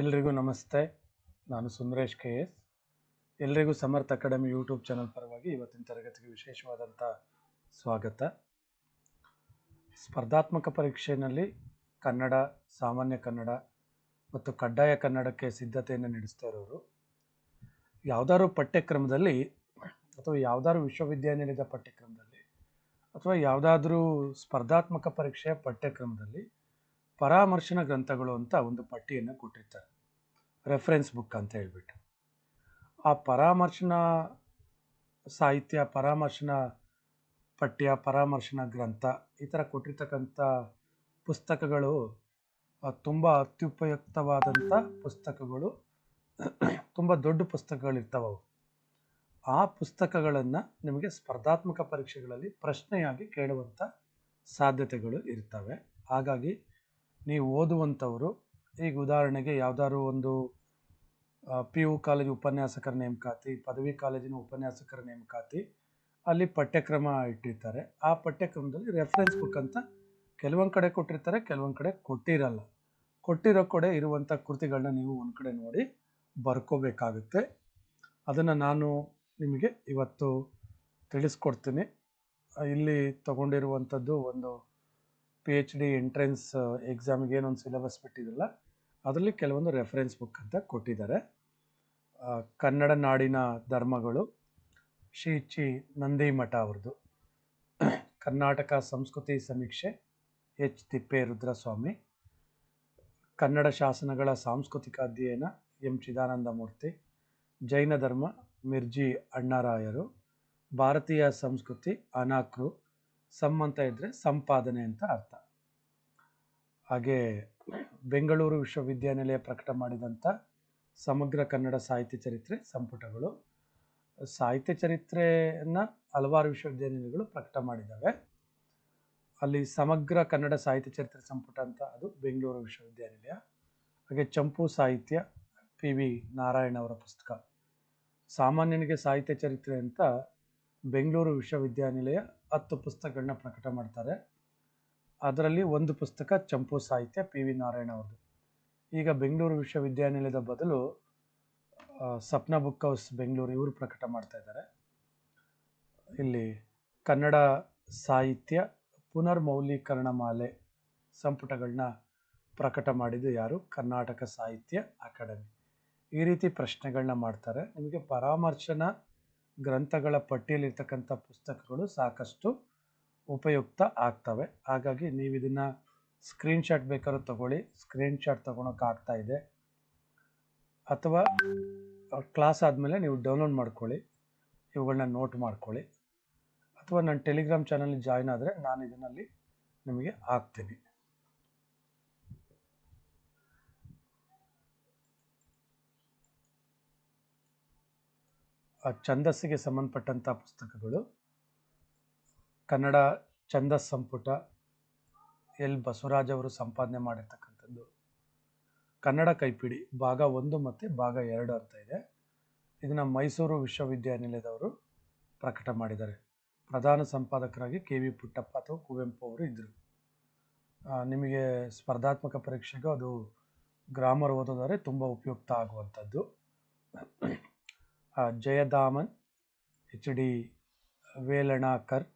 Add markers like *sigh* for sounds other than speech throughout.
ಎಲ್ರಿಗೂ ನಮಸ್ತೆ. ನಾನು ಸುಂದರೇಶ್ ಕೆ ಎಸ್ ಎಲ್ರಿಗೂ ಸಮರ್ಥ ಅಕಾಡೆಮಿ ಯೂಟ್ಯೂಬ್ ಚಾನಲ್ ಪರವಾಗಿ ಇವತ್ತಿನ ತರಗತಿಗೆ ವಿಶೇಷವಾದಂಥ ಸ್ವಾಗತ. ಸ್ಪರ್ಧಾತ್ಮಕ ಪರೀಕ್ಷೆಯಲ್ಲಿ ಕನ್ನಡ, ಸಾಮಾನ್ಯ ಕನ್ನಡ ಮತ್ತು ಕಡ್ಡಾಯ ಕನ್ನಡಕ್ಕೆ ಸಿದ್ಧತೆಯನ್ನು ನಡೆಸ್ತಾ ಇರೋರು. ಯಾವುದಾದ್ರು ಪಠ್ಯಕ್ರಮದಲ್ಲಿ ಅಥವಾ ಯಾವುದಾದ್ರು ವಿಶ್ವವಿದ್ಯಾನಿಲಯದ ಪಠ್ಯಕ್ರಮದಲ್ಲಿ ಅಥವಾ ಯಾವುದಾದ್ರೂ ಸ್ಪರ್ಧಾತ್ಮಕ ಪರೀಕ್ಷೆಯ ಪಠ್ಯಕ್ರಮದಲ್ಲಿ ಪರಾಮರ್ಶನ ಗ್ರಂಥಗಳು ಅಂತ ಒಂದು ಪಟ್ಟಿಯನ್ನು ಕೊಟ್ಟಿರ್ತಾರೆ. ರೆಫರೆನ್ಸ್ ಬುಕ್ ಅಂತ ಹೇಳ್ಬಿಟ್ಟು. ಆ ಪರಾಮರ್ಶನ ಸಾಹಿತ್ಯ, ಪರಾಮರ್ಶನ ಪಠ್ಯ, ಪರಾಮರ್ಶನ ಗ್ರಂಥ ಈ ಥರ ಕೊಟ್ಟಿರ್ತಕ್ಕಂಥ ಪುಸ್ತಕಗಳು ತುಂಬ ಅತ್ಯುಪಯುಕ್ತವಾದಂಥ ಪುಸ್ತಕಗಳು, ತುಂಬ ದೊಡ್ಡ ಪುಸ್ತಕಗಳಿರ್ತವೆ ಅವು. ಆ ಪುಸ್ತಕಗಳನ್ನು ನಿಮಗೆ ಸ್ಪರ್ಧಾತ್ಮಕ ಪರೀಕ್ಷೆಗಳಲ್ಲಿ ಪ್ರಶ್ನೆಯಾಗಿ ಕೇಳುವಂಥ ಸಾಧ್ಯತೆಗಳು ಇರ್ತವೆ. ಹಾಗಾಗಿ ನೀವು ಓದುವಂಥವರು, ಈಗ ಉದಾಹರಣೆಗೆ ಯಾವುದಾದ್ರು ಒಂದು ಪಿ ಯು ಕಾಲೇಜು ಉಪನ್ಯಾಸಕರ ನೇಮಕಾತಿ, ಪದವಿ ಕಾಲೇಜಿನ ಉಪನ್ಯಾಸಕರ ನೇಮಕಾತಿ, ಅಲ್ಲಿ ಪಠ್ಯಕ್ರಮ ಇಟ್ಟಿರ್ತಾರೆ. ಆ ಪಠ್ಯಕ್ರಮದಲ್ಲಿ ರೆಫರೆನ್ಸ್ ಬುಕ್ ಅಂತ ಕೆಲವೊಂದು ಕಡೆ ಕೊಟ್ಟಿರ್ತಾರೆ, ಕೆಲವೊಂದು ಕಡೆ ಕೊಟ್ಟಿರಲ್ಲ. ಕೊಟ್ಟಿರೋ ಕಡೆ ಇರುವಂಥ ಕೃತಿಗಳನ್ನ ನೀವು ಒಂದು ಕಡೆ ನೋಡಿ ಬರ್ಕೋಬೇಕಾಗುತ್ತೆ. ಅದನ್ನು ನಾನು ನಿಮಗೆ ಇವತ್ತು ತಿಳಿಸ್ಕೊಡ್ತೀನಿ. ಇಲ್ಲಿ ತಗೊಂಡಿರುವಂಥದ್ದು ಒಂದು ಪಿ ಎಚ್ ಡಿ ಎಂಟ್ರೆನ್ಸ್ ಎಕ್ಸಾಮ್ಗೆ ಏನೊಂದು ಸಿಲೆಬಸ್ ಬಿಟ್ಟಿದ್ರಲ್ಲ, ಅದರಲ್ಲಿ ಕೆಲವೊಂದು ರೆಫರೆನ್ಸ್ ಬುಕ್ ಅಂತ ಕೊಟ್ಟಿದ್ದಾರೆ. ಕನ್ನಡ ನಾಡಿನ ಧರ್ಮಗಳು, ಶ್ರೀ ಚಿ ನಂದಿಮಠ ಅವ್ರದ್ದು ಕರ್ನಾಟಕ ಸಂಸ್ಕೃತಿ ಸಮೀಕ್ಷೆ, ಎಚ್ ತಿಪ್ಪೇರುದ್ರಸ್ವಾಮಿ ಕನ್ನಡ ಶಾಸನಗಳ ಸಾಂಸ್ಕೃತಿಕ ಅಧ್ಯಯನ, ಎಂ ಚಿದಾನಂದ ಮೂರ್ತಿ. ಜೈನ ಧರ್ಮ, ಮಿರ್ಜಿ ಅಣ್ಣಾರಾಯರು. ಭಾರತೀಯ ಸಂಸ್ಕೃತಿ ಅನಾಕ್ರು ಸಮ್ ಅಂತ ಇದ್ದರೆ ಸಂಪಾದನೆ ಅಂತ ಅರ್ಥ. ಹಾಗೆ ಬೆಂಗಳೂರು ವಿಶ್ವವಿದ್ಯಾನಿಲಯ ಪ್ರಕಟ ಮಾಡಿದಂಥ ಸಮಗ್ರ ಕನ್ನಡ ಸಾಹಿತ್ಯ ಚರಿತ್ರೆ ಸಂಪುಟಗಳು, ಸಾಹಿತ್ಯ ಚರಿತ್ರೆಯನ್ನು ಹಲವಾರು ವಿಶ್ವವಿದ್ಯಾನಿಲಯಗಳು ಪ್ರಕಟ ಮಾಡಿದ್ದಾವೆ. ಅಲ್ಲಿ ಸಮಗ್ರ ಕನ್ನಡ ಸಾಹಿತ್ಯ ಚರಿತ್ರೆ ಸಂಪುಟ ಅಂತ ಅದು ಬೆಂಗಳೂರು ವಿಶ್ವವಿದ್ಯಾನಿಲಯ. ಹಾಗೆ ಚಂಪು ಸಾಹಿತ್ಯ, ಪಿ ವಿ ನಾರಾಯಣ ಅವರ ಪುಸ್ತಕ. ಸಾಮಾನ್ಯನಿಗೆ ಸಾಹಿತ್ಯ ಚರಿತ್ರೆ ಅಂತ ಬೆಂಗಳೂರು ವಿಶ್ವವಿದ್ಯಾನಿಲಯ ಹತ್ತು ಪುಸ್ತಕಗಳನ್ನ ಪ್ರಕಟ ಮಾಡ್ತಾರೆ. ಅದರಲ್ಲಿ ಒಂದು ಪುಸ್ತಕ ಚಂಪು ಸಾಹಿತ್ಯ ಪಿ ವಿ ನಾರಾಯಣ ಅವ್ರದ್ದು ಈಗ ಬೆಂಗಳೂರು ವಿಶ್ವವಿದ್ಯಾನಿಲಯದ ಬದಲು ಸಪ್ನ ಬುಕ್ ಹೌಸ್ ಬೆಂಗಳೂರು ಇವರು ಪ್ರಕಟ ಮಾಡ್ತಾ ಇದ್ದಾರೆ. ಇಲ್ಲಿ ಕನ್ನಡ ಸಾಹಿತ್ಯ ಪುನರ್ಮೌಲ್ಯೀಕರಣ ಮಾಲೆ ಸಂಪುಟಗಳನ್ನ ಪ್ರಕಟ ಮಾಡಿದ್ದು ಯಾರು? ಕರ್ನಾಟಕ ಸಾಹಿತ್ಯ ಅಕಾಡೆಮಿ. ಈ ರೀತಿ ಪ್ರಶ್ನೆಗಳನ್ನ ಮಾಡ್ತಾರೆ. ನಿಮಗೆ ಪರಾಮರ್ಶನ ಗ್ರಂಥಗಳ ಪಟ್ಟಿಯಲ್ಲಿರ್ತಕ್ಕಂಥ ಪುಸ್ತಕಗಳು ಸಾಕಷ್ಟು ಉಪಯುಕ್ತ ಆಗ್ತವೆ. ಹಾಗಾಗಿ ನೀವು ಇದನ್ನು ಸ್ಕ್ರೀನ್ಶಾಟ್ ಬೇಕಾದ್ರೂ ತಗೊಳ್ಳಿ. ಸ್ಕ್ರೀನ್ಶಾಟ್ ತೊಗೊಳಕ್ಕೆ ಆಗ್ತಾ ಇದೆ. ಅಥವಾ ಕ್ಲಾಸ್ ಆದಮೇಲೆ ನೀವು ಡೌನ್ಲೋಡ್ ಮಾಡ್ಕೊಳ್ಳಿ. ಇವುಗಳನ್ನ ನೋಟ್ ಮಾಡ್ಕೊಳ್ಳಿ. ಅಥವಾ ನನ್ನ ಟೆಲಿಗ್ರಾಮ್ ಚಾನಲ್ ಜಾಯ್ನ್ ಆದರೆ ನಾನು ಇದನ್ನಲ್ಲಿ ನಿಮಗೆ ಹಾಕ್ತೀನಿ. ಆ ಛಂದಸ್ಸಿಗೆ ಸಂಬಂಧಪಟ್ಟಂಥ ಪುಸ್ತಕಗಳು. ಕನ್ನಡ ಛಂದಸ್ ಸಂಪುಟ, ಎಲ್ ಬಸವರಾಜ್ ಅವರು ಸಂಪಾದನೆ ಮಾಡಿರ್ತಕ್ಕಂಥದ್ದು. ಕನ್ನಡ ಕೈಪಿಡಿ, ಭಾಗ ಒಂದು ಮತ್ತು ಭಾಗ ಎರಡು ಅಂತ ಇದೆ. ಇದನ್ನು ಮೈಸೂರು ವಿಶ್ವವಿದ್ಯಾನಿಲಯದವರು ಪ್ರಕಟ ಮಾಡಿದ್ದಾರೆ. ಪ್ರಧಾನ ಸಂಪಾದಕರಾಗಿ ಕೆ ವಿ ಪುಟ್ಟಪ್ಪ ಅಥವಾ ಕುವೆಂಪು ಅವರು ಇದ್ದರು ನಿಮಗೆ ಸ್ಪರ್ಧಾತ್ಮಕ ಪರೀಕ್ಷೆಗೂ ಅದು ಗ್ರಾಮರ್ ಓದೋದಾದರೆ ತುಂಬ ಉಪಯುಕ್ತ ಆಗುವಂಥದ್ದು. ಜಯದಾಮನ್, H D Velankar,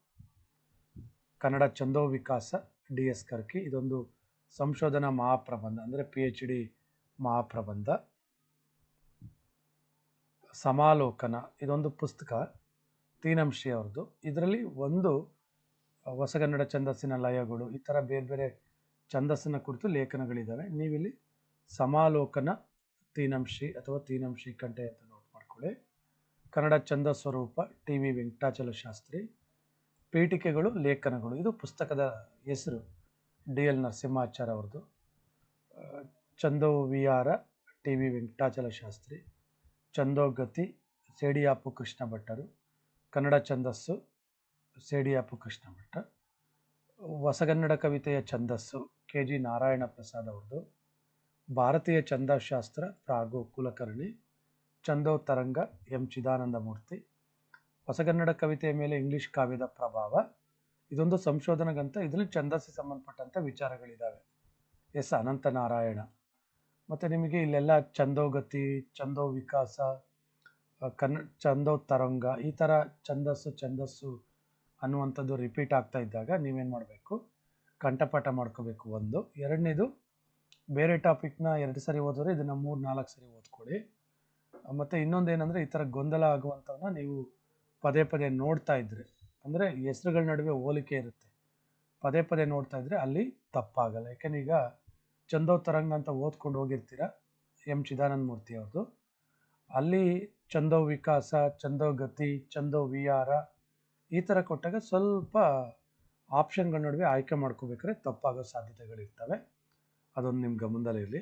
Kannada Chando Vikasa D S Karki. ಇದೊಂದು ಸಂಶೋಧನಾ ಮಹಾಪ್ರಬಂಧ, ಅಂದರೆ ಪಿ ಎಚ್ ಡಿ ಮಹಾಪ್ರಬಂಧ. ಸಮಾಲೋಕನ, ಇದೊಂದು ಪುಸ್ತಕ ತೀನಂಶಿ ಅವ್ರದ್ದು. ಇದರಲ್ಲಿ ಒಂದು ಹೊಸಗನ್ನಡ ಛಂದಸ್ಸಿನ ಲಯಗಳು, ಈ ಥರ ಬೇರೆ ಬೇರೆ ಛಂದಸ್ಸಿನ ಕುರಿತು ಲೇಖನಗಳಿದ್ದಾವೆ ನೀವಿಲ್ಲಿ ಸಮಾಲೋಕನ ತೀನಂಶಿ ಅಥವಾ ತೀನಂಶಿ ಕಂಠೆ ಅಂತ ನೋಟ್ ಮಾಡ್ಕೊಳ್ಳಿ. Kannada Chanda Swaroopa T V Venkatachala Shastri. ಪೀಠಿಕೆಗಳು, ಲೇಖನಗಳು. ಇದು ಪುಸ್ತಕದ ಹೆಸರು ಡಿ ಎಲ್ ನರಸಿಂಹಾಚಾರ್ಯ ಅವ್ರದ್ದು. Chando Vihara, T V Venkatachala Shastri. ಚಂದೋಗತಿ Sediyapu Krishna ಭಟ್ಟರು ಕನ್ನಡ ಛಂದಸ್ಸು, ಸೇಡಿಯಾಪು ಕೃಷ್ಣ ಭಟ್ಟ ಹೊಸಗನ್ನಡ ಕವಿತೆಯ ಛಂದಸ್ಸು ಕೆ ಜಿ ನಾರಾಯಣ ಪ್ರಸಾದ್ ಅವ್ರದ್ದು. ಭಾರತೀಯ ಛಂದಶಾಸ್ತ್ರ, ಪ್ರಾಗು ಕುಲಕರ್ಣಿ. ಚಂದೋ ತರಂಗ ಎಂ. ಚಿದಾನಂದ ಮೂರ್ತಿ ಹೊಸಗನ್ನಡ ಕವಿತೆಯ ಮೇಲೆ ಇಂಗ್ಲಿಷ್ ಕಾವ್ಯದ ಪ್ರಭಾವ. ಇದೊಂದು ಸಂಶೋಧನಾ ಗ್ರಂಥ. ಇದರಲ್ಲಿ ಛಂದಸ್ಸಿಗೆ ಸಂಬಂಧಪಟ್ಟಂಥ ವಿಚಾರಗಳಿದ್ದಾವೆ ಎಸ್. ಅನಂತ ನಾರಾಯಣ ಮತ್ತು ನಿಮಗೆ ಇಲ್ಲೆಲ್ಲ ಛಂದೋಗತಿ ಛಂದೋ ವಿಕಾಸ ಕನ್ನ ಛಂದೋ ತರಂಗ ಈ ಥರ ಛಂದಸ್ಸು ಛಂದಸ್ಸು ಅನ್ನುವಂಥದ್ದು ರಿಪೀಟ್ ಆಗ್ತಾ ಇದ್ದಾಗ ನೀವೇನು ಮಾಡಬೇಕು? ಕಂಠಪಾಠ ಮಾಡ್ಕೋಬೇಕು ಒಂದು. ಎರಡನೇದು, ಬೇರೆ ಟಾಪಿಕ್ನ ಎರಡು ಸರಿ ಓದಿದ್ರೆ ಇದನ್ನು ಮೂರು ನಾಲ್ಕು ಸರಿ ಓದ್ಕೊಳ್ಳಿ. ಮತ್ತು ಇನ್ನೊಂದು ಏನಂದರೆ ಈ ಥರ ಗೊಂದಲ ಆಗುವಂಥವನ್ನ ನೀವು ಪದೇ ಪದೇ ನೋಡ್ತಾ ಇದ್ದರೆ ಅಂದರೆ ಹೆಸರುಗಳ ನಡುವೆ ಹೋಲಿಕೆ ಇರುತ್ತೆ. ಪದೇ ಪದೇ ನೋಡ್ತಾ ಇದ್ದರೆ ಅಲ್ಲಿ ತಪ್ಪಾಗಲ್ಲ. ಯಾಕೆಂದ್ರೆ ಈಗ ಚಂದೋ ತರಂಗ ಅಂತ ಓದ್ಕೊಂಡು ಹೋಗಿರ್ತೀರ? ಎಂ ಚಿದಾನಂದ ಮೂರ್ತಿ ಅವ್ರದ್ದು ಅಲ್ಲಿ ಚಂದೋ ವಿಕಾಸ, ಚಂದೋ ಗತಿ, ಚಂದೋ ವಿಹಾರ ಈ ಥರ ಕೊಟ್ಟಾಗ ಸ್ವಲ್ಪ ಆಪ್ಷನ್ಗಳ ನಡುವೆ ಆಯ್ಕೆ ಮಾಡ್ಕೋಬೇಕಾದ್ರೆ ತಪ್ಪಾಗೋ ಸಾಧ್ಯತೆಗಳಿರ್ತವೆ. ಅದೊಂದು ನಿಮ್ಮ ಗಮನದಲ್ಲಿರಲಿ.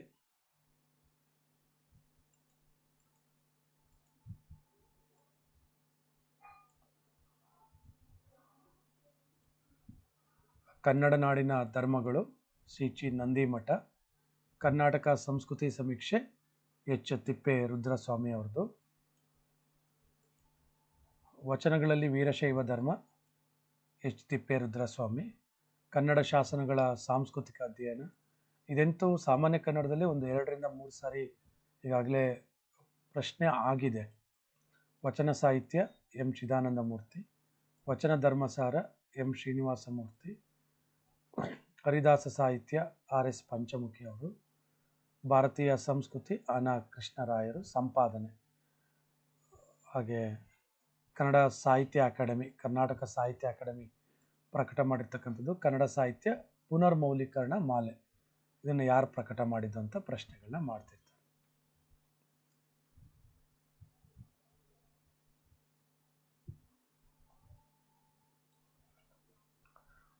ಕನ್ನಡ ನಾಡಿನ ಧರ್ಮಗಳು ಸಿ ಚಿ ನಂದಿಮಠ, ಕರ್ನಾಟಕ ಸಂಸ್ಕೃತಿ ಸಮೀಕ್ಷೆ ಎಚ್ ತಿಪ್ಪೆ ರುದ್ರಸ್ವಾಮಿ ಅವ್ರದ್ದು. ವಚನಗಳಲ್ಲಿ ವೀರಶೈವ ಧರ್ಮ, ಎಚ್ ತಿಪ್ಪೆ ರುದ್ರಸ್ವಾಮಿ, ಕನ್ನಡ ಶಾಸನಗಳ ಸಾಂಸ್ಕೃತಿಕ ಅಧ್ಯಯನ. ಇದೆಂತೂ ಸಾಮಾನ್ಯ ಕನ್ನಡದಲ್ಲಿ ಒಂದು ಎರಡರಿಂದ ಮೂರು ಸಾರಿ ಈಗಾಗಲೇ ಪ್ರಶ್ನೆ ಆಗಿದೆ. ವಚನ ಸಾಹಿತ್ಯ ಎಂ ಚಿದಾನಂದ ಮೂರ್ತಿ, ವಚನ ಧರ್ಮಸಾರ ಎಂ ಶ್ರೀನಿವಾಸ ಮೂರ್ತಿ ಹರಿದಾಸ ಸಾಹಿತ್ಯ ಆರ್ ಎಸ್ ಪಂಚಮುಖಿ ಅವರು, ಭಾರತೀಯ ಸಂಸ್ಕೃತಿ ಅನಾ ಕೃಷ್ಣರಾಯರು ಸಂಪಾದನೆ. ಹಾಗೆ ಕನ್ನಡ ಸಾಹಿತ್ಯ ಅಕಾಡೆಮಿ, ಕರ್ನಾಟಕ ಸಾಹಿತ್ಯ ಅಕಾಡೆಮಿ ಪ್ರಕಟ ಮಾಡಿರ್ತಕ್ಕಂಥದ್ದು ಕನ್ನಡ ಸಾಹಿತ್ಯ ಪುನರ್ಮೌಲೀಕರಣ ಮಾಲೆ. ಇದನ್ನು ಯಾರು ಪ್ರಕಟ ಮಾಡಿದ್ದು ಅಂತ ಪ್ರಶ್ನೆಗಳನ್ನ ಮಾಡ್ತಿರ್ತಾರೆ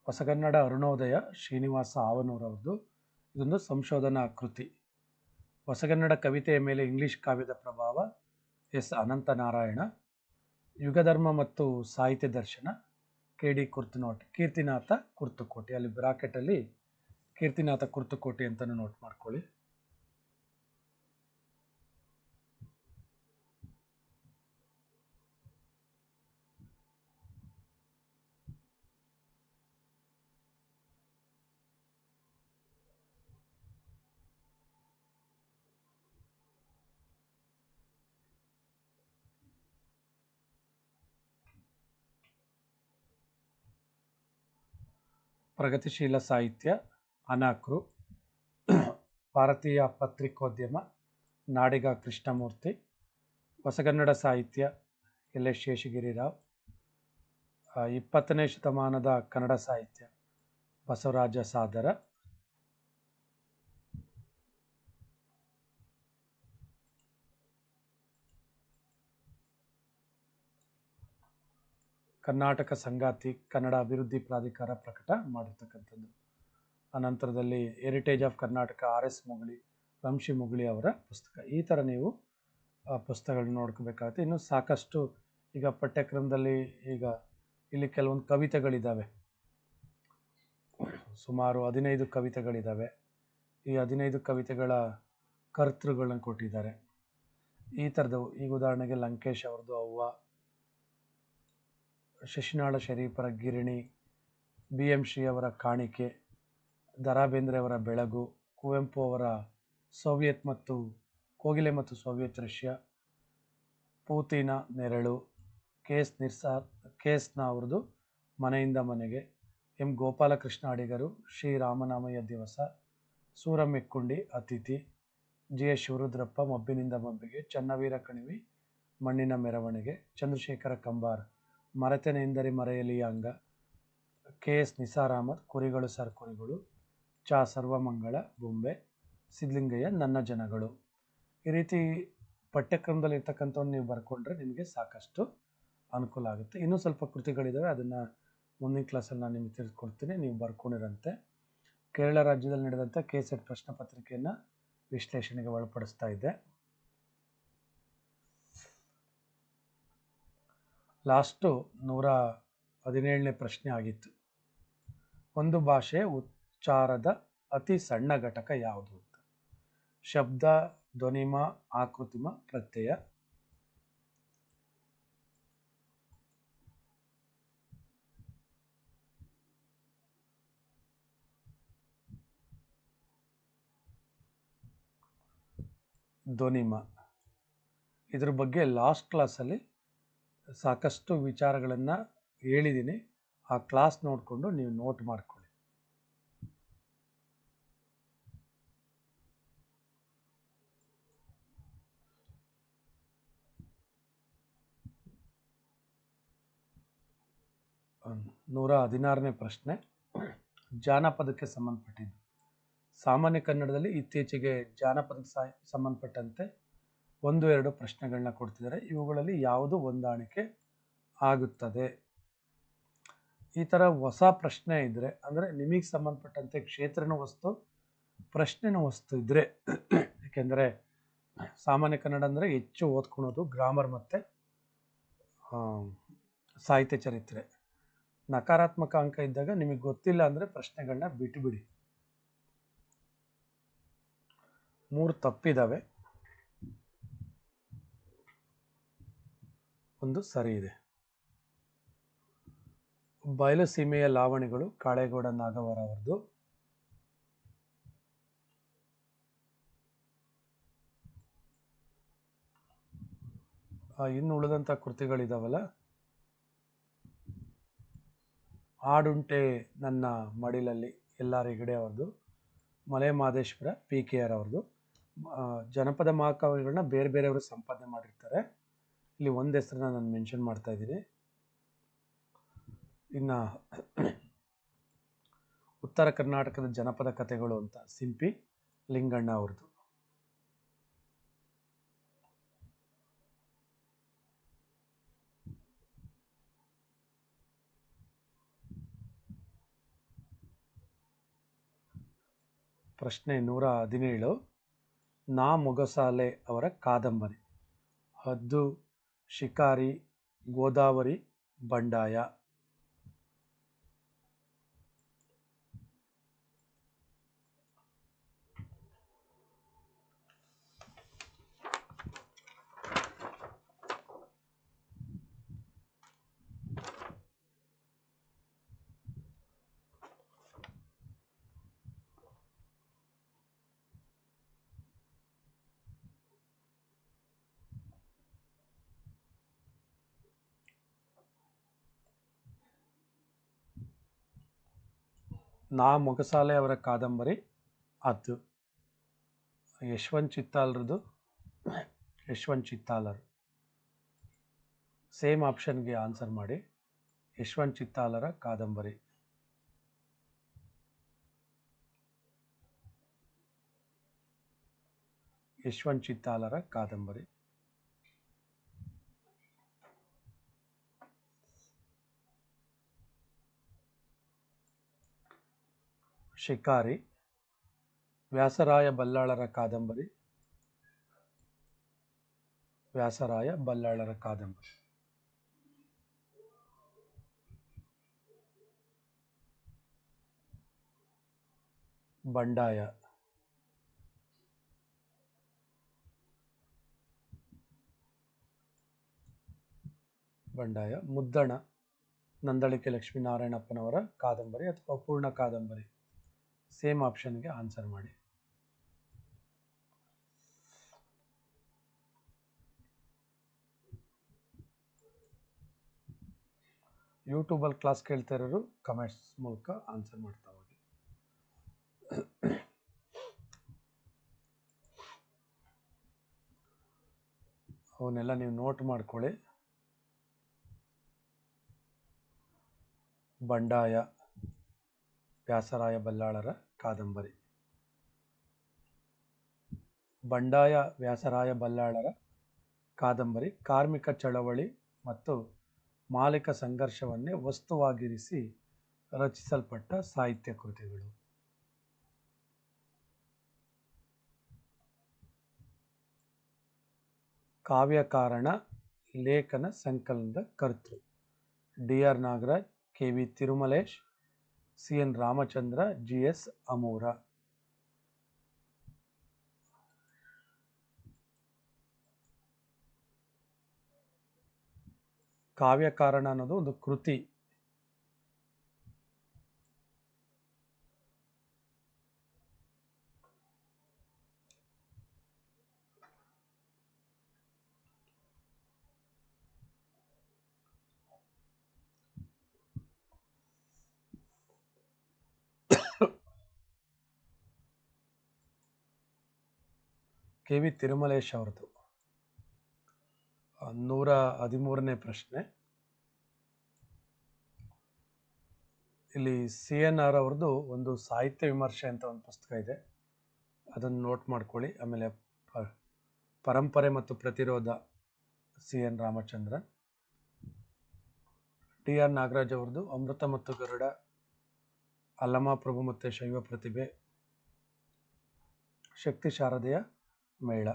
ಹೊಸಗನ್ನಡ ಅರುಣೋದಯ ಶ್ರೀನಿವಾಸ ಆವನೂರವ್ರದ್ದು. ಇದೊಂದು ಸಂಶೋಧನಾ ಕೃತಿ. ಹೊಸಗನ್ನಡ ಕವಿತೆಯ ಮೇಲೆ ಇಂಗ್ಲಿಷ್ ಕಾವ್ಯದ ಪ್ರಭಾವ S Ananthanarayana. Yugadharma Mattu Sahitya Darshana K D Kurtakoti. Keerthinatha Kurtukoti. ಅಲ್ಲಿ ಬ್ರಾಕೆಟಲ್ಲಿ ಕೀರ್ತಿನಾಥ ಕುರ್ತುಕೋಟಿ ಅಂತಲೂ ನೋಟ್ ಮಾಡ್ಕೊಳ್ಳಿ. ಪ್ರಗತಿಶೀಲ ಸಾಹಿತ್ಯ ಅನಾಕ್ರು ಭಾರತೀಯ ಪತ್ರಿಕೋದ್ಯಮ, ನಾಡಿಗ ಕೃಷ್ಣಮೂರ್ತಿ, ಹೊಸಗನ್ನಡ ಸಾಹಿತ್ಯ, ಎಲ್. ಎಸ್. ಶೇಷಗಿರಿರಾವ್ ಇಪ್ಪತ್ತನೇ ಶತಮಾನದ ಕನ್ನಡ ಸಾಹಿತ್ಯ, ಬಸವರಾಜ ಸಾದರ. ಕರ್ನಾಟಕ ಸಂಗಾತಿ ಕನ್ನಡ ಅಭಿವೃದ್ಧಿ ಪ್ರಾಧಿಕಾರ ಪ್ರಕಟ ಮಾಡಿರ್ತಕ್ಕಂಥದ್ದು. ಅನಂತರದಲ್ಲಿ heritage of Karnataka R S Mugali Vamshi Mugali ಅವರ ಪುಸ್ತಕ. ಈ ಥರ ನೀವು, ಆ, ಪುಸ್ತಕಗಳನ್ನ ನೋಡ್ಕೋಬೇಕಾಗುತ್ತೆ. ಇನ್ನು ಸಾಕಷ್ಟು ಈಗ ಪಠ್ಯಕ್ರಮದಲ್ಲಿ ಈಗ ಇಲ್ಲಿ ಕೆಲವೊಂದು ಕವಿತೆಗಳಿದ್ದಾವೆ ಸುಮಾರು ಹದಿನೈದು ಕವಿತೆಗಳಿದ್ದಾವೆ ಈ ಹದಿನೈದು ಕವಿತೆಗಳ ಕರ್ತೃಗಳನ್ನ ಕೊಟ್ಟಿದ್ದಾರೆ. ಈ ಥರದವು. ಈಗ ಉದಾಹರಣೆಗೆ ಲಂಕೇಶ್ ಅವ್ರದ್ದು ಅವ್ವ ಶಶಿನಾಳ ಶರೀಫರ ಗಿರಣಿ ಬಿ ಎಂ ಶ್ರೀ ಅವರ ಕಾಣಿಕೆ ದ ರಾ ಬೇಂದ್ರೆಯವರ ಬೆಳಗು, ಕುವೆಂಪು ಅವರ ಸೋವಿಯತ್ ಮತ್ತು ಕೋಗಿಲೆ ಮತ್ತು ಸೋವಿಯತ್ ರಷ್ಯಾ ಪೂತಿನ ನೆರಳು ಕೆ ಎಸ್ ನಿರ್ಸಾರ್ ಕೆ ಎಸ್ನ ಅವ್ರದ್ದು ಮನೆಯಿಂದ ಮನೆಗೆ, ಎಂ. ಗೋಪಾಲಕೃಷ್ಣ ಅಡಿಗರು, ಶ್ರೀ ರಾಮನಾಮಯ್ಯ ದಿವಸ ಸೂರಮೆಕ್ಕುಂಡಿ ಅತಿಥಿ, ಜಿ. ಎಸ್. ಶಿವರುದ್ರಪ್ಪ ಮಬ್ಬಿನಿಂದ ಮಬ್ಬಿಗೆ, ಚನ್ನವೀರ ಕಣಿವಿ ಮಣ್ಣಿನ ಮೆರವಣಿಗೆ, ಚಂದ್ರಶೇಖರ ಕಂಬಾರ್. ಮರೆತನೆಂದರೆ ಮರೆಯಲಿ ಅಂಗ. ಕೆ. ಎಸ್. ನಿಸಾರ್ ಕುರಿಗಳು ಸರ್ ಕುರಿಗಳು. ಚಾ. ಸರ್ವಮಂಗಳ, ಬೊಂಬೆ. ಸಿದ್ಲಿಂಗಯ್ಯ ನನ್ನ ಜನಗಳು. ಈ ರೀತಿ ಪಠ್ಯಕ್ರಮದಲ್ಲಿ ಇರ್ತಕ್ಕಂಥವ್ನ ನೀವು ಬರ್ಕೊಂಡ್ರೆ ನಿಮಗೆ ಸಾಕಷ್ಟು ಅನುಕೂಲ ಆಗುತ್ತೆ. ಇನ್ನೂ ಸ್ವಲ್ಪ ಕೃತಿಗಳಿದ್ದಾವೆ ಅದನ್ನು ಮುಂದಿನ ಕ್ಲಾಸಲ್ಲಿ ನಾನು ನಿಮಗೆ ತಿಳಿಸ್ಕೊಡ್ತೀನಿ. ನೀವು ಬರ್ಕೊಂಡಿರಂತೆ. ಕೇರಳ ರಾಜ್ಯದಲ್ಲಿ ನಡೆದಂಥ ಕೆ. ಸೆಟ್ ಪ್ರಶ್ನೆ ಪತ್ರಿಕೆಯನ್ನು ವಿಶ್ಲೇಷಣೆಗೆ ಒಳಪಡಿಸ್ತಾ ಇದ್ದೆ. ಲಾಸ್ಟು ನೂರ ಹದಿನೇಳನೇ ಪ್ರಶ್ನೆ ಆಗಿತ್ತು. ಒಂದು ಭಾಷೆ ಉಚ್ಚಾರದ ಅತಿ ಸಣ್ಣ ಘಟಕ ಯಾವುದು ಅಂತ. ಶಬ್ದ, ಧ್ವನಿಮ, ಆಕೃತಿಮ, ಪ್ರತ್ಯಯ. ಧ್ವನಿಮ. ಇದ್ರ ಬಗ್ಗೆ ಲಾಸ್ಟ್ ಕ್ಲಾಸಲ್ಲಿ ಸಾಕಷ್ಟು ವಿಚಾರಗಳನ್ನು ಹೇಳಿದ್ದೀನಿ ಆ ಕ್ಲಾಸ್ ನೋಡಿಕೊಂಡು ನೀವು ನೋಟ್ ಮಾಡ್ಕೊಳ್ಳಿ. ನೂರ ಹದಿನಾರನೇ ಪ್ರಶ್ನೆ. ಜಾನಪದಕ್ಕೆ ಸಂಬಂಧಪಟ್ಟಿದ್ದು. ಸಾಮಾನ್ಯ ಕನ್ನಡದಲ್ಲಿ ಇತ್ತೀಚೆಗೆ ಜಾನಪದಕ್ಕೆ ಸಂಬಂಧಪಟ್ಟಂತೆ ಒಂದು ಎರಡು ಪ್ರಶ್ನೆಗಳನ್ನ ಕೊಡ್ತಿದ್ದಾರೆ ಇವುಗಳಲ್ಲಿ ಯಾವುದು ಹೊಂದಾಣಿಕೆ ಆಗುತ್ತದೆ? ಈ ಥರ ಹೊಸ ಪ್ರಶ್ನೆ ಇದ್ದರೆ ಅಂದರೆ ನಿಮಗೆ ಸಂಬಂಧಪಟ್ಟಂತೆ ಕ್ಷೇತ್ರನ ವಸ್ತು, ಪ್ರಶ್ನೆನ ವಸ್ತು ಇದ್ದರೆ ಏಕೆಂದರೆ ಸಾಮಾನ್ಯ ಕನ್ನಡ ಅಂದರೆ ಹೆಚ್ಚು ಓದ್ಕೊಳೋದು ಗ್ರಾಮರ್ ಮತ್ತು ಸಾಹಿತ್ಯ ಚರಿತ್ರೆ. ನಕಾರಾತ್ಮಕ ಅಂಕ ಇದ್ದಾಗ ನಿಮಗೆ ಗೊತ್ತಿಲ್ಲ ಅಂದರೆ ಪ್ರಶ್ನೆಗಳನ್ನ ಬಿಟ್ಟುಬಿಡಿ ಮೂರು ತಪ್ಪಿದಾವೆ. ಒಂದು ಸರಿ ಇದೆ. ಬಯಲು ಸೀಮೆಯ ಲಾವಣಿಗಳು ಕಾಳೇಗೌಡ ನಾಗವರ ಅವರದು ಇನ್ನು ಉಳಿದಂಥ ಕೃತಿಗಳಿದಾವಲ್ಲ? ಆಡುಂಟೆ ನನ್ನ ಮಡಿಲಲ್ಲಿ ಎಲ್ಲಾರ ಹೆಗಡೆ ಅವ್ರದ್ದು. Male Madeshwara, P K R ಅವ್ರದ್ದು. ಜನಪದ ಮಹಾಕಾವ್ಯಗಳನ್ನ ಬೇರೆ ಬೇರೆಯವರು ಸಂಪಾದನೆ ಮಾಡಿರ್ತಾರೆ. ಇಲ್ಲಿ ಒಂದು ಹೆಸರನ್ನ ನಾನು ಮೆನ್ಷನ್ ಮಾಡ್ತಾ ಇದ್ದೀನಿ. ಇನ್ನು *clears throat* ಉತ್ತರ ಕರ್ನಾಟಕದ ಜನಪದ ಕಥೆಗಳು ಅಂತ, ಸಿಂಪಿ ಲಿಂಗಣ್ಣ ಅವ್ರದ್ದು ಪ್ರಶ್ನೆ ನೂರ ಹದಿನೇಳು, ನಾ ಮೊಗಸಾಲೆ ಅವರ ಕಾದಂಬರಿ. ಹದ್ದು ಶಿಕಾರಿ ಗೋದಾವರಿ ಬಂಡಾಯ. ನಾ ಮೊಗಸಾಲೆ ಅವರ ಕಾದಂಬರಿ. ಅದು ಯಶವಂತ್ ಚಿತ್ತಾಲ್ರದು. ಯಶವಂತ್ ಚಿತ್ತಾಲರ್. ಸೇಮ್ ಆಪ್ಷನ್ಗೆ ಆನ್ಸರ್ ಮಾಡಿ. ಯಶವಂತ್ ಚಿತ್ತಾಲರ ಕಾದಂಬರಿ. ಯಶವಂತ್ ಚಿತ್ತಾಲರ ಕಾದಂಬರಿ. ಶಿಕಾರಿ, ವ್ಯಾಸರಾಯ ಬಲ್ಲಾಳರ ಕಾದಂಬರಿ, ವ್ಯಾಸರಾಯ ಬಲ್ಲಾಳರ ಕಾದಂಬರಿ. ಬಂಡಾಯ. ಬಂಡಾಯ ಮುದ್ದಣ, ನಂದಳಿಕೆ ಲಕ್ಷ್ಮೀನಾರಾಯಣಪ್ಪನವರ ಕಾದಂಬರಿ ಅಥವಾ ಪೂರ್ಣ ಕಾದಂಬರಿ. ಸೇಮ್ ಆಪ್ಷನ್ಗೆ ಆನ್ಸರ್ ಮಾಡಿ. ಯೂಟ್ಯೂಬಲ್ಲಿ ಕ್ಲಾಸ್ ಕೇಳ್ತಾ ಇರೋರು ಕಮೆಂಟ್ಸ್ ಮೂಲಕ ಆನ್ಸರ್ ಮಾಡ್ತಾ ಹೋಗಿ. ಅವನ್ನೆಲ್ಲ ನೀವು ನೋಟ್ ಮಾಡ್ಕೊಳ್ಳಿ. ಬಂಡಾಯ, ವ್ಯಾಸರಾಯ ಬಲ್ಲಾಳರ ಕಾದಂಬರಿ. ಬಂಡಾಯ ವ್ಯಾಸರಾಯ ಬಲ್ಲಾಳರ ಕಾದಂಬರಿ ಕಾರ್ಮಿಕ ಚಳವಳಿ ಮತ್ತು ಮಾಲಿಕ ಸಂಘರ್ಷವನ್ನೇ ವಸ್ತುವಾಗಿರಿಸಿ ರಚಿಸಲ್ಪಟ್ಟ ಸಾಹಿತ್ಯ ಕೃತಿಗಳು. ಕಾವ್ಯಕಾರಣ, ಲೇಖನ ಸಂಕಲನದ ಕರ್ತೃ. D R Nagaraj, K V Tirumalesh C N Ramachandra G S ಅಮೋರ. Kavyakarana ಅನ್ನೋದು ಒಂದು ಕೃತಿ. ಕೆ ವಿ ತಿರುಮಲೇಶ್ ಅವ್ರದ್ದು. ನೂರ ಹದಿಮೂರನೇ ಪ್ರಶ್ನೆ. ಇಲ್ಲಿ ಸಿ ಎನ್ ಆರ್ ಅವ್ರದ್ದು ಒಂದು ಸಾಹಿತ್ಯ ವಿಮರ್ಶೆ ಅಂತ ಒಂದು ಪುಸ್ತಕ ಇದೆ. ಅದನ್ನು ನೋಟ್ ಮಾಡ್ಕೊಳ್ಳಿ. ಆಮೇಲೆ ಪರಂಪರೆ ಮತ್ತು ಪ್ರತಿರೋಧ C N Ramachandran. T R Nagaraj ಅವ್ರದ್ದು ಅಮೃತ ಮತ್ತು ಗರುಡ ಅಲ್ಲಮ ಪ್ರಭು ಮತ್ತು ಶೈವ ಪ್ರತಿಭೆ, ಶಕ್ತಿ ಶಾರದೆಯ ಮೇಳ.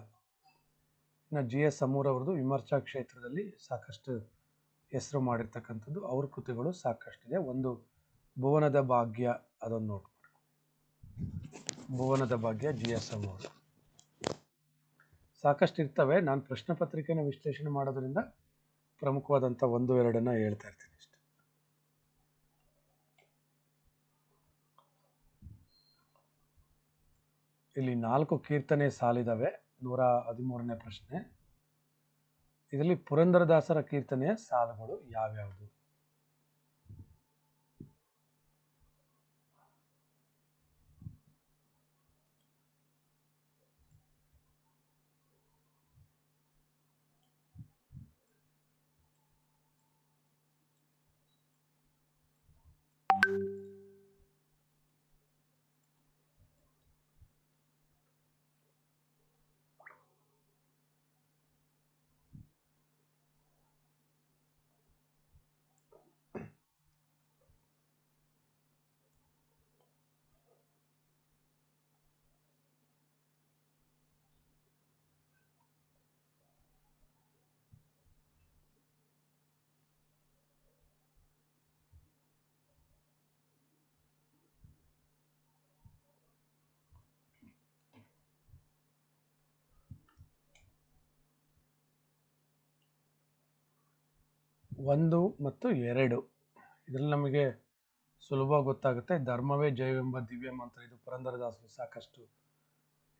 ಇನ್ನು ಜಿ ಎಸ್ ಅಮೂರವ್ರದ್ದು ವಿಮರ್ಶಾ ಕ್ಷೇತ್ರದಲ್ಲಿ ಸಾಕಷ್ಟು ಹೆಸರು ಮಾಡಿರ್ತಕ್ಕಂಥದ್ದು, ಅವ್ರ ಕೃತಿಗಳು ಸಾಕಷ್ಟಿದೆ. ಒಂದು ಭುವನದ ಭಾಗ್ಯ ಅದನ್ನು ನೋಟ್ ಭುವನದ ಭಾಗ್ಯ ಜಿ ಎಸ್ ಎಂ ಸಾಕಷ್ಟು ಇರ್ತವೆ ನಾನು ಪ್ರಶ್ನೆ ಪತ್ರಿಕೆನ ವಿಶ್ಲೇಷಣೆ ಮಾಡೋದ್ರಿಂದ ಪ್ರಮುಖವಾದಂಥ ಒಂದು, ಎರಡನ್ನು ಹೇಳ್ತಾ ಇರ್ತೀನಿ. ಇಲ್ಲಿ ನಾಲ್ಕು ಕೀರ್ತನೆ ಸಾಲಿದಾವೆ. ನೂರ ಹದಿಮೂರನೇ ಪ್ರಶ್ನೆ. ಇದರಲ್ಲಿ ಪುರಂದರದಾಸರ ಕೀರ್ತನೆಯ ಸಾಲುಗಳು ಯಾವ್ಯಾವುದು? ಒಂದು ಮತ್ತು ಎರಡು. ಇದರಲ್ಲಿ ನಮಗೆ ಸುಲಭ ಗೊತ್ತಾಗುತ್ತೆ. ಧರ್ಮವೇ ಜಯವೆಂಬ ದಿವ್ಯ ಮಂತ್ರ. ಇದು ಪುರಂದರದಾಸರು ಸಾಕಷ್ಟು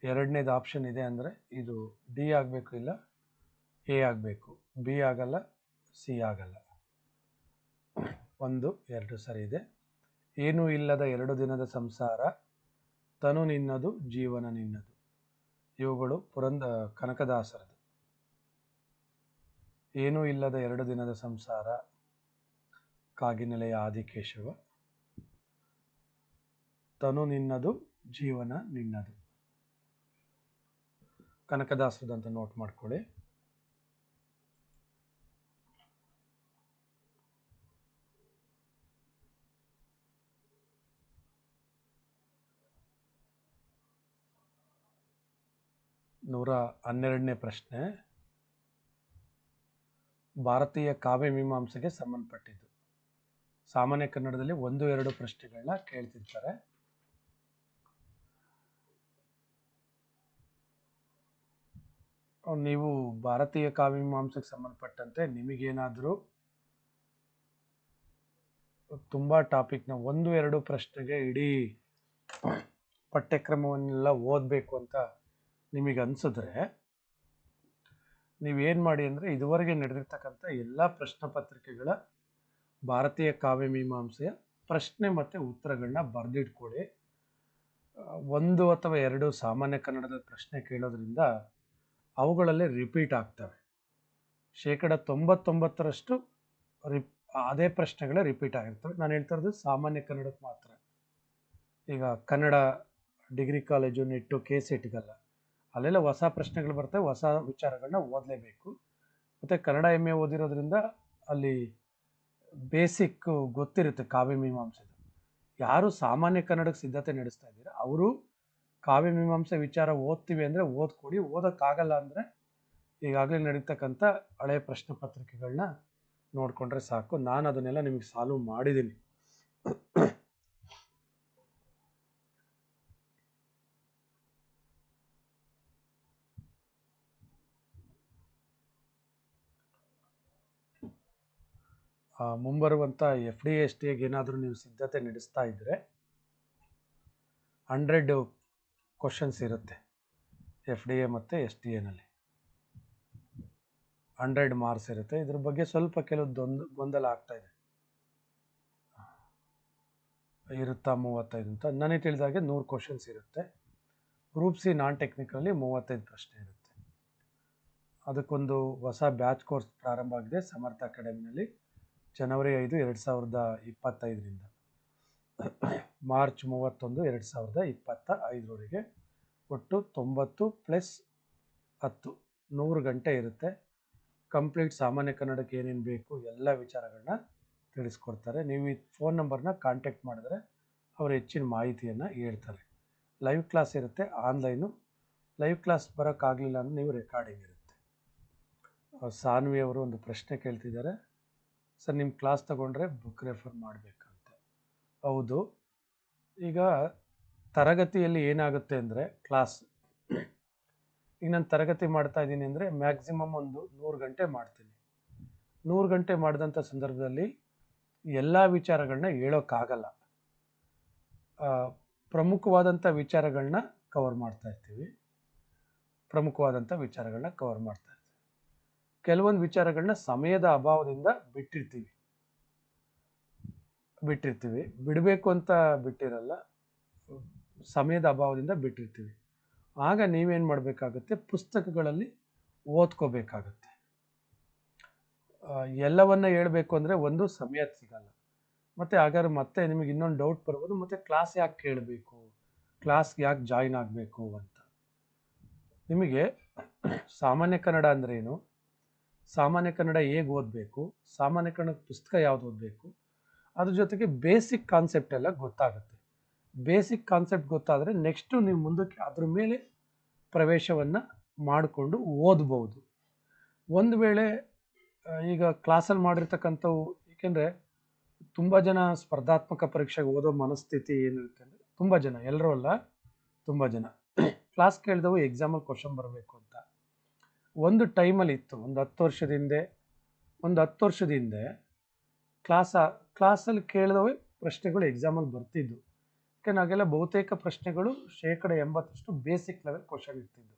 ಎರಡನೇದು ಆಪ್ಷನ್ ಇದೆ ಅಂದರೆ ಇದು ಡಿ ಆಗಬೇಕು ಇಲ್ಲ ಎ ಆಗಬೇಕು. ಬಿ ಆಗಲ್ಲ ಸಿ ಆಗಲ್ಲ. ಒಂದು, ಎರಡು ಸರಿ ಇದೆ. ಏನೂ ಇಲ್ಲದ ಎರಡು ದಿನದ ಸಂಸಾರ, ತನು ನಿನ್ನದು, ಜೀವನ ನಿನ್ನದು. ಇವುಗಳು ಪುರಂದ ಕನಕದಾಸರದು ಏನೂ ಇಲ್ಲದ ಎರಡು ದಿನದ ಸಂಸಾರ. ಕಾಗಿನೆಲೆಯ ಆದಿಕೇಶವ. ತನು ನಿನ್ನದು, ಜೀವನ ನಿನ್ನದು. ಕನಕದಾಸರದಂತ ನೋಟ್ ಮಾಡ್ಕೊಳ್ಳಿ. ನೂರ ಹನ್ನೆರಡನೇ ಪ್ರಶ್ನೆ. ಭಾರತೀಯ ಕಾವ್ಯ ಮೀಮಾಂಸೆಗೆ ಸಂಬಂಧಪಟ್ಟಿದ್ದು. ಸಾಮಾನ್ಯ ಕನ್ನಡದಲ್ಲಿ ಒಂದು, ಎರಡು ಪ್ರಶ್ನೆಗಳನ್ನ ಕೇಳ್ತಿರ್ತಾರೆ. ನೀವು ಭಾರತೀಯ ಕಾವ್ಯ ಮೀಮಾಂಸೆಗೆ ಸಂಬಂಧಪಟ್ಟಂತೆ ನಿಮಗೇನಾದರೂ ತುಂಬ ಟಾಪಿಕ್ನ ಒಂದು, ಎರಡು ಪ್ರಶ್ನೆಗೆ ಇಡೀ ಪಠ್ಯಕ್ರಮವನ್ನೆಲ್ಲ ಓದಬೇಕು ಅಂತ ನಿಮಗೆ ಅನಿಸಿದ್ರೆ ನೀವೇನು ಮಾಡಿ ಅಂದರೆ ಇದುವರೆಗೆ ನಡೆದಿರ್ತಕ್ಕಂಥ ಎಲ್ಲ ಪ್ರಶ್ನೆ ಪತ್ರಿಕೆಗಳ ಭಾರತೀಯ ಕಾವ್ಯ ಮೀಮಾಂಸೆಯ ಪ್ರಶ್ನೆ ಮತ್ತು ಉತ್ತರಗಳನ್ನ ಬರೆದಿಟ್ಕೊಳ್ಳಿ ಒಂದು ಅಥವಾ ಎರಡು ಸಾಮಾನ್ಯ ಕನ್ನಡದ ಪ್ರಶ್ನೆ ಕೇಳೋದ್ರಿಂದ ಅವುಗಳಲ್ಲಿ ರಿಪೀಟ್ ಆಗ್ತವೆ. ಶೇಕಡ ತೊಂಬತ್ತೊಂಬತ್ತರಷ್ಟು ರಿಪ್, ಅದೇ ಪ್ರಶ್ನೆಗಳೇ ರಿಪೀಟ್ ಆಗಿರ್ತವೆ. ನಾನು ಹೇಳ್ತಾ ಇರೋದು ಸಾಮಾನ್ಯ ಕನ್ನಡಕ್ಕೆ ಮಾತ್ರ. ಈಗ Kannada degree college NET K ಸೆಟ್ಗಲ್ಲ ಅಲ್ಲೆಲ್ಲ ಹೊಸ ಪ್ರಶ್ನೆಗಳು ಬರ್ತವೆ ಹೊಸ ವಿಚಾರಗಳನ್ನ ಓದಲೇಬೇಕು. ಮತ್ತು ಕನ್ನಡ ಎಂ ಎ ಓದಿರೋದ್ರಿಂದ ಅಲ್ಲಿ ಬೇಸಿಕ್ ಗೊತ್ತಿರುತ್ತೆ ಕಾವ್ಯ ಮೀಮಾಂಸೆದು. ಯಾರು ಸಾಮಾನ್ಯ ಕನ್ನಡಕ್ಕೆ ಸಿದ್ಧತೆ ನಡೆಸ್ತಾ ಇದ್ದೀರಾ, ಅವರು ಕಾವ್ಯ ಮೀಮಾಂಸೆ ವಿಚಾರ ಓದ್ತೀವಿ ಅಂದರೆ ಓದ್ಕೊಡಿ, ಓದೋಕ್ಕಾಗಲ್ಲ ಅಂದರೆ ಈಗಾಗಲೇ ನಡೀತಕ್ಕಂಥ ಹಳೆಯ ಪ್ರಶ್ನೆ ಪತ್ರಿಕೆಗಳನ್ನ ನೋಡಿಕೊಂಡ್ರೆ ಸಾಕು. ನಾನು ಅದನ್ನೆಲ್ಲ ನಿಮಗೆ ಸಾಲ್ವ್ ಮಾಡಿದ್ದೀನಿ. ಮುಂಬರುವಂಥ ಎಫ್ ಡಿ ಎಸ್ ಟಿಗೆ ಏನಾದರೂ ನೀವು ಸಿದ್ಧತೆ ನಡೆಸ್ತಾ ಇದ್ದರೆ ಹಂಡ್ರೆಡ್ ಕ್ವಶನ್ಸ್ ಇರುತ್ತೆ ಎಫ್ ಡಿ ಎ ಮತ್ತು ಎಸ್ ಟಿ ಎನಲ್ಲಿ ಹಂಡ್ರೆಡ್ ಮಾರ್ಕ್ಸ್ ಇರುತ್ತೆ. ಇದ್ರ ಬಗ್ಗೆ ಸ್ವಲ್ಪ ಕೆಲವು ದೊಂದು ಗೊಂದಲ ಆಗ್ತಾ ಇದೆ. ಇರುತ್ತಾ ಮೂವತ್ತೈದು ಅಂತ. ನನಗೆ ತಿಳಿದಾಗೆ ನೂರು ಕ್ವಶನ್ಸ್ ಇರುತ್ತೆ. ಗ್ರೂಪ್ ಸಿ ನಾನ್ ಟೆಕ್ನಿಕಲ್ಲಿ ಮೂವತ್ತೈದು ಪ್ರಶ್ನೆ ಇರುತ್ತೆ. ಅದಕ್ಕೊಂದು ಹೊಸ ಬ್ಯಾಚ್ ಕೋರ್ಸ್ ಪ್ರಾರಂಭ ಆಗಿದೆ ಸಮರ್ಥ ಅಕಾಡೆಮಿನಲ್ಲಿ ಜನವರಿ ಐದು ಎರಡು ಸಾವಿರದ ಇಪ್ಪತ್ತೈದರಿಂದ. ಮಾರ್ಚ್ ಮೂವತ್ತೊಂದು ಎರಡು ಸಾವಿರದ ಇಪ್ಪತ್ತ ಐದರವರೆಗೆ ಒಟ್ಟು ತೊಂಬತ್ತು ಪ್ಲಸ್ ಹತ್ತು. ನೂರು ಗಂಟೆ ಇರುತ್ತೆ. ಕಂಪ್ಲೀಟ್ ಸಾಮಾನ್ಯ ಕನ್ನಡಕ್ಕೆ ಏನೇನು ಬೇಕು ಎಲ್ಲ ವಿಚಾರಗಳನ್ನ ತಿಳಿಸ್ಕೊಡ್ತಾರೆ. ನೀವು ಈ ಫೋನ್ ನಂಬರ್ನ ಕಾಂಟ್ಯಾಕ್ಟ್ ಮಾಡಿದ್ರೆ ಅವರು ಹೆಚ್ಚಿನ ಮಾಹಿತಿಯನ್ನು ಹೇಳ್ತಾರೆ. ಲೈವ್ ಕ್ಲಾಸ್ ಇರುತ್ತೆ ಆನ್ಲೈನು. ಲೈವ್ ಕ್ಲಾಸ್ ಬರೋಕ್ಕಾಗಲಿಲ್ಲ ಅಂದ್ರೆ ನೀವು ರೆಕಾರ್ಡಿಂಗ್ ಇರುತ್ತೆ. ಸಾನ್ವಿ ಅವರು ಒಂದು ಪ್ರಶ್ನೆ ಕೇಳ್ತಿದ್ದಾರೆ. ಸರ್ ನಿಮ್ಮ ಕ್ಲಾಸ್ ತಗೊಂಡ್ರೆ ಬುಕ್ ರೆಫರ್ ಮಾಡಬೇಕಂತ. ಹೌದು. ಈಗ ತರಗತಿಯಲ್ಲಿ ಏನಾಗುತ್ತೆ ಅಂದರೆ ಕ್ಲಾಸ್ ಈಗ ನಾನು ತರಗತಿ ಮಾಡ್ತಾ ಇದ್ದೀನಿ ಅಂದರೆ ಮ್ಯಾಕ್ಸಿಮಮ್ ಒಂದು ನೂರು ಗಂಟೆ ಮಾಡ್ತೀನಿ. ನೂರು ಗಂಟೆ ಮಾಡಿದಂಥ ಸಂದರ್ಭದಲ್ಲಿ ಎಲ್ಲ ವಿಚಾರಗಳನ್ನ ಹೇಳೋಕ್ಕಾಗಲ್ಲ. ಪ್ರಮುಖವಾದಂಥ ವಿಚಾರಗಳನ್ನ ಕವರ್ ಮಾಡ್ತಾ ಇರ್ತೀವಿ. ಪ್ರಮುಖವಾದಂಥ ವಿಚಾರಗಳನ್ನ ಕವರ್ ಮಾಡ್ತಾ ಕೆಲವೊಂದು ವಿಚಾರಗಳನ್ನ ಸಮಯದ ಅಭಾವದಿಂದ ಬಿಟ್ಟಿರ್ತೀವಿ. ಬಿಟ್ಟಿರ್ತೀವಿ. ಬಿಡಬೇಕು ಅಂತ ಬಿಟ್ಟಿರಲ್ಲ, ಸಮಯದ ಅಭಾವದಿಂದ ಬಿಟ್ಟಿರ್ತೀವಿ. ಆಗ ನೀವೇನು ಮಾಡಬೇಕಾಗುತ್ತೆ? ಪುಸ್ತಕಗಳಲ್ಲಿ ಓದ್ಕೋಬೇಕಾಗತ್ತೆ. ಎಲ್ಲವನ್ನ ಹೇಳಬೇಕು ಅಂದರೆ ಒಂದು ಸಮಯ ಸಿಗಲ್ಲ. ಮತ್ತು ಹಾಗಾದ್ರೆ ಮತ್ತೆ ನಿಮಗೆ ಇನ್ನೊಂದು ಡೌಟ್ ಬರ್ಬೋದು, ಮತ್ತು ಕ್ಲಾಸ್ ಯಾಕೆ ಕೇಳಬೇಕು? ಕ್ಲಾಸ್ಗೆ ಯಾಕೆ ಜಾಯಿನ್ ಆಗಬೇಕು ಅಂತ. ನಿಮಗೆ ಸಾಮಾನ್ಯ ಕನ್ನಡ ಅಂದ್ರೆ ಏನು? ಸಾಮಾನ್ಯ ಕನ್ನಡ ಹೇಗೆ ಓದಬೇಕು? ಸಾಮಾನ್ಯ ಕನ್ನಡ ಪುಸ್ತಕ ಯಾವ್ದು ಓದಬೇಕು? ಅದ್ರ ಜೊತೆಗೆ ಬೇಸಿಕ್ ಕಾನ್ಸೆಪ್ಟ್ ಎಲ್ಲ ಗೊತ್ತಾಗುತ್ತೆ. ಬೇಸಿಕ್ ಕಾನ್ಸೆಪ್ಟ್ ಗೊತ್ತಾದರೆ ನೆಕ್ಸ್ಟು ನೀವು ಮುಂದಕ್ಕೆ ಅದ್ರ ಮೇಲೆ ಪ್ರವೇಶವನ್ನು ಮಾಡಿಕೊಂಡು ಓದ್ಬೋದು. ಒಂದು ವೇಳೆ ಈಗ ಕ್ಲಾಸಲ್ಲಿ ಮಾಡಿರ್ತಕ್ಕಂಥವು, ಏಕೆಂದರೆ ತುಂಬ ಜನ ಸ್ಪರ್ಧಾತ್ಮಕ ಪರೀಕ್ಷೆಗೆ ಓದೋ ಮನಸ್ಥಿತಿ ಏನಿರುತ್ತೆ ಅಂದರೆ ತುಂಬ ಜನ, ಎಲ್ಲರೂ ಅಲ್ಲ ತುಂಬ ಜನ. ಕ್ಲಾಸ್ ಕೇಳಿದವು ಎಕ್ಸಾಮಲ್ಲಿ ಕ್ವಶನ್ ಬರಬೇಕು ಅಂತ. ಒಂದು ಟೈಮಲ್ಲಿ ಇತ್ತು, ಒಂದು ಹತ್ತು ವರ್ಷದ ಹಿಂದೆ, ಒಂದು ಹತ್ತು ವರ್ಷದ ಹಿಂದೆ ಕ್ಲಾಸ, ಕ್ಲಾಸಲ್ಲಿ ಕೇಳಿದವೇ ಪ್ರಶ್ನೆಗಳು ಎಕ್ಸಾಮಲ್ಲಿ ಬರ್ತಿದ್ದು ಯಾಕೆ ನಾಗೆಲ್ಲ ಬಹುತೇಕ ಪ್ರಶ್ನೆಗಳು ಶೇಕಡ ಎಂಬತ್ತಷ್ಟು ಬೇಸಿಕ್ ಲೆವೆಲ್ ಕ್ವಶನ್ ಇರ್ತಿದ್ದು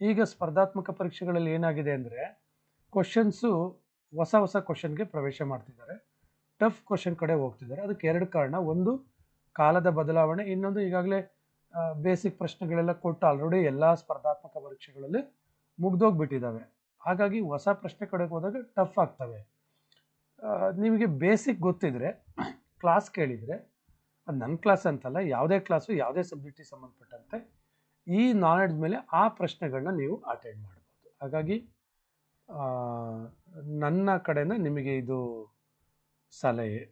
ಈಗ ಸ್ಪರ್ಧಾತ್ಮಕ ಪರೀಕ್ಷೆಗಳಲ್ಲಿ ಏನಾಗಿದೆ ಅಂದರೆ ಕ್ವಶನ್ಸು ಹೊಸ ಹೊಸ ಕ್ವಶನ್ಗೆ ಪ್ರವೇಶ ಮಾಡ್ತಿದ್ದಾರೆ. ಟಫ್ ಕ್ವಶನ್ ಕಡೆ ಹೋಗ್ತಿದ್ದಾರೆ. ಅದಕ್ಕೆ ಎರಡು ಕಾರಣ. ಒಂದು, ಕಾಲದ ಬದಲಾವಣೆ. ಇನ್ನೊಂದು, ಈಗಾಗಲೇ ಬೇಸಿಕ್ ಪ್ರಶ್ನೆಗಳೆಲ್ಲ ಕೊಟ್ಟು ಆಲ್ರೆಡಿ ಎಲ್ಲ ಸ್ಪರ್ಧಾತ್ಮಕ ಪರೀಕ್ಷೆಗಳಲ್ಲಿ ಮುಗ್ದೋಗ್ಬಿಟ್ಟಿದ್ದಾವೆ. ಹಾಗಾಗಿ ಹೊಸ ಪ್ರಶ್ನೆ ಕಡೆಗೆ ಹೋದಾಗ ಟಫ್ ಆಗ್ತವೆ. ನಿಮಗೆ ಬೇಸಿಕ್ ಗೊತ್ತಿದ್ರೆ ಕ್ಲಾಸ್ ಕೇಳಿದರೆ ಅದು ನನ್ನ ಕ್ಲಾಸ್ ಅಂತಲ್ಲ, ಯಾವುದೇ ಕ್ಲಾಸು ಯಾವುದೇ ಸಬ್ಜೆಕ್ಟಿಗೆ ಸಂಬಂಧಪಟ್ಟಂತೆ ಈ ನಾಲೆಡ್ಜ್ ಮೇಲೆ ಆ ಪ್ರಶ್ನೆಗಳನ್ನ ನೀವು ಅಟೆಂಡ್ ಮಾಡ್ಬೋದು. ಹಾಗಾಗಿ ನನ್ನ ಕಡೆಯಿಂದ ನಿಮಗೆ ಇದು ಸಲಹೆ.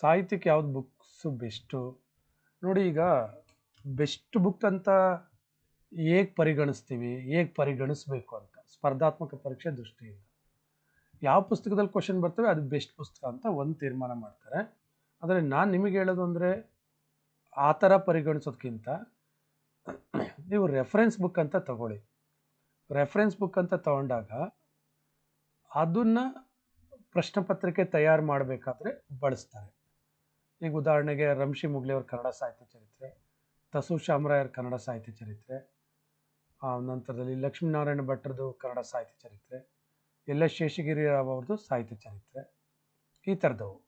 ಸಾಹಿತ್ಯಕ್ಕೆ ಯಾವ್ದು ಬುಕ್ಸು ಬೆಸ್ಟು ನೋಡಿ ಈಗ ಬೆಸ್ಟ್ ಬುಕ್ ಅಂತ ಹೇಗೆ ಪರಿಗಣಿಸ್ತೀವಿ, ಹೇಗೆ ಪರಿಗಣಿಸ್ಬೇಕು ಅಂತ, ಸ್ಪರ್ಧಾತ್ಮಕ ಪರೀಕ್ಷೆ ದೃಷ್ಟಿಯಿಂದ. ಯಾವ ಪುಸ್ತಕದಲ್ಲಿ ಕ್ವಶನ್ ಬರ್ತವೆ, ಅದು ಬೆಸ್ಟ್ ಪುಸ್ತಕ ಅಂತ ಒಂದು ತೀರ್ಮಾನ ಮಾಡ್ತಾರೆ. ಆದರೆ ನಾನು ನಿಮಗೆ ಹೇಳೋದು ಅಂದರೆ, ಆ ಥರ ಪರಿಗಣಿಸೋದಕ್ಕಿಂತ ನೀವು ರೆಫರೆನ್ಸ್ ಬುಕ್ ಅಂತ ತಗೊಳ್ಳಿ. ರೆಫರೆನ್ಸ್ ಬುಕ್ ಅಂತ ತಗೊಂಡಾಗ ಅದನ್ನು ಪ್ರಶ್ನೆ ಪತ್ರಿಕೆ ತಯಾರು ಮಾಡಬೇಕಾದ್ರೆ ಬಳಸ್ತಾರೆ. ಈಗ ಉದಾಹರಣೆಗೆ ರಂಶಿ ಮುಗ್ಲಿಯವ್ರ ಕನ್ನಡ ಸಾಹಿತ್ಯ ಚರಿತ್ರೆ, ತಸು ಶಾಮರಾಯರ್ ಕನ್ನಡ ಸಾಹಿತ್ಯ ಚರಿತ್ರೆ, ಆ, ನಂತರದಲ್ಲಿ ಲಕ್ಷ್ಮೀನಾರಾಯಣ ಭಟ್ರದ್ದು ಕನ್ನಡ ಸಾಹಿತ್ಯ ಚರಿತ್ರೆ ಎಲ್ಲ ಶೇಷಗಿರಿ ರಾವ್ ಅವ್ರದ್ದು ಸಾಹಿತ್ಯ ಚರಿತ್ರೆ, ಈ ಥರದವು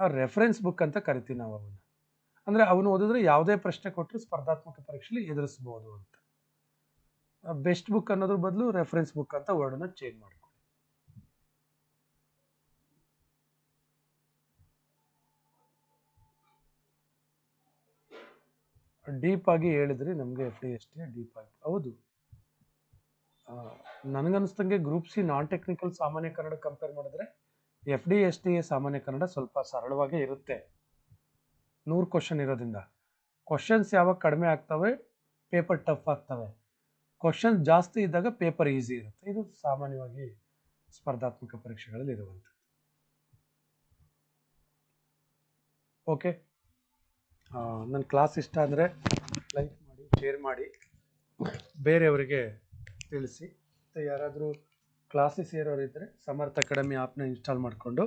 ಆ ರೆಫರೆನ್ಸ್ ಬುಕ್ ಅಂತ ಕರಿತೀವಿ ನಾವು ಅವನ್ನ. ಅಂದರೆ ಅವನು ಓದಿದ್ರೆ ಯಾವುದೇ ಪ್ರಶ್ನೆ ಕೊಟ್ಟರು ಸ್ಪರ್ಧಾತ್ಮಕ ಪರೀಕ್ಷೆಯಲ್ಲಿ ಎದುರಿಸ್ಬೋದು ಅಂತ. ಬೆಸ್ಟ್ ಬುಕ್ ಅನ್ನೋದ್ರ ಬದಲು ರೆಫರೆನ್ಸ್ ಬುಕ್ ಅಂತ ವರ್ಡನ್ನ ಚೇಂಜ್ ಮಾಡ್ಕೊಳ್ಳಿ ಡೀಪ್ ಆಗಿ ಹೇಳಿದ್ರಿ ನಮಗೆ F D S T deep ಆಗಿ. ಹೌದು. ಆ, ನನಗನ್ನಿಸ್ದಂಗೆ ಗ್ರೂಪ್ ಸಿ ನಾನ್ ಟೆಕ್ನಿಕಲ್ ಸಾಮಾನ್ಯ ಕನ್ನಡ ಕಂಪೇರ್ ಮಾಡಿದ್ರೆ ಎಫ್ ಡಿ ಎಸ್ ಟಿ ಸಾಮಾನ್ಯ ಕನ್ನಡ ಸ್ವಲ್ಪ ಸರಳವಾಗೇ ಇರುತ್ತೆ. ನೂರು ಕ್ವಶನ್ ಇರೋದ್ರಿಂದ. ಕ್ವಶನ್ಸ್ ಯಾವಾಗ ಕಡಿಮೆ ಆಗ್ತವೆ? ಪೇಪರ್ ಟಫ್ ಆಗ್ತವೆ. ಕ್ವಶನ್ ಜಾಸ್ತಿ ಇದ್ದಾಗ ಪೇಪರ್ ಈಸಿ ಇರುತ್ತೆ. ಇದು ಸಾಮಾನ್ಯವಾಗಿ ಸ್ಪರ್ಧಾತ್ಮಕ ಪರೀಕ್ಷೆಗಳಲ್ಲಿ ಇರುವಂಥದ್ದು. ಓಕೆ ನನ್ನ ಕ್ಲಾಸ್ ಇಷ್ಟ ಅಂದರೆ ಲೈಕ್ ಮಾಡಿ ಶೇರ್ ಮಾಡಿ, ಬೇರೆಯವರಿಗೆ ತಿಳಿಸಿ. ಮತ್ತು ಯಾರಾದರೂ ಕ್ಲಾಸಿಗೆ ಸೇರೋರಿದ್ದರೆ ಸಮರ್ಥ ಅಕಾಡೆಮಿ ಆ್ಯಪ್ನ ಇನ್ಸ್ಟಾಲ್ ಮಾಡಿಕೊಂಡು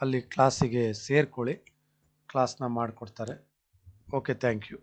ಅಲ್ಲಿ ಕ್ಲಾಸಿಗೆ ಸೇರ್ಕೊಳ್ಳಿ. ಕ್ಲಾಸ್ನ ಮಾಡಿಕೊಡ್ತಾರೆ. Okay thank you